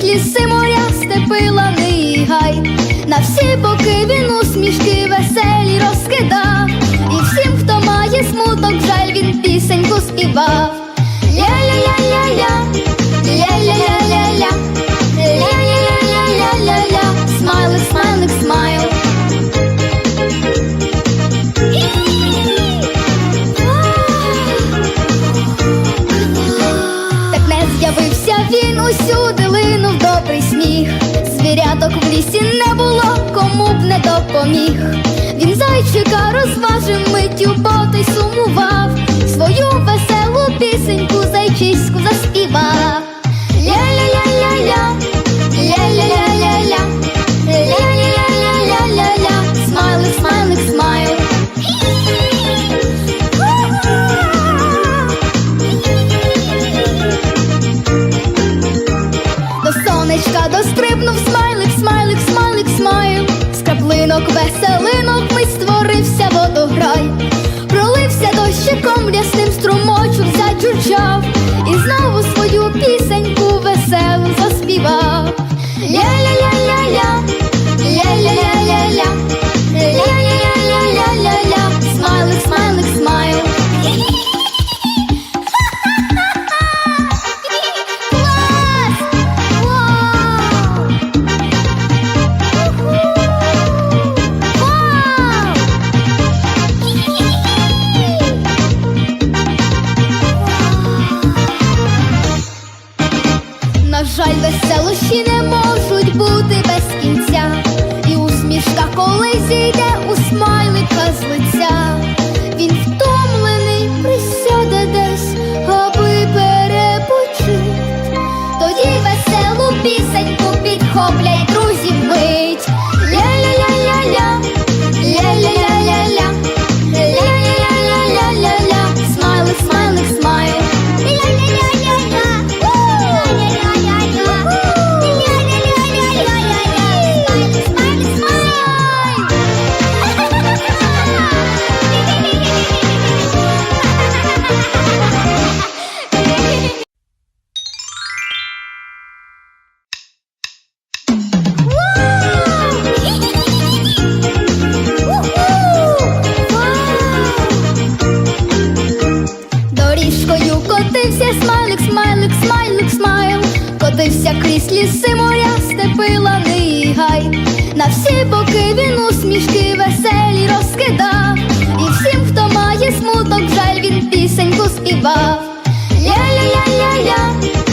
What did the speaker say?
крізь ліси моря, степи лани і гай. На всі боки він усмішки веселі розкидав, Звіряток в лісі не було, кому б не допоміг. Він зайчика розважив миттю, ботису. Краплинок веселинок ми створився водограй. Веселощі не можуть бути без кінця, і усмішка, коли зійде у смайлика Котився смайлик, смайлик, смайлик, смайл, котився крізь ліси, моря, степи, лани і гай. На всі боки він усмішки веселі розкидав.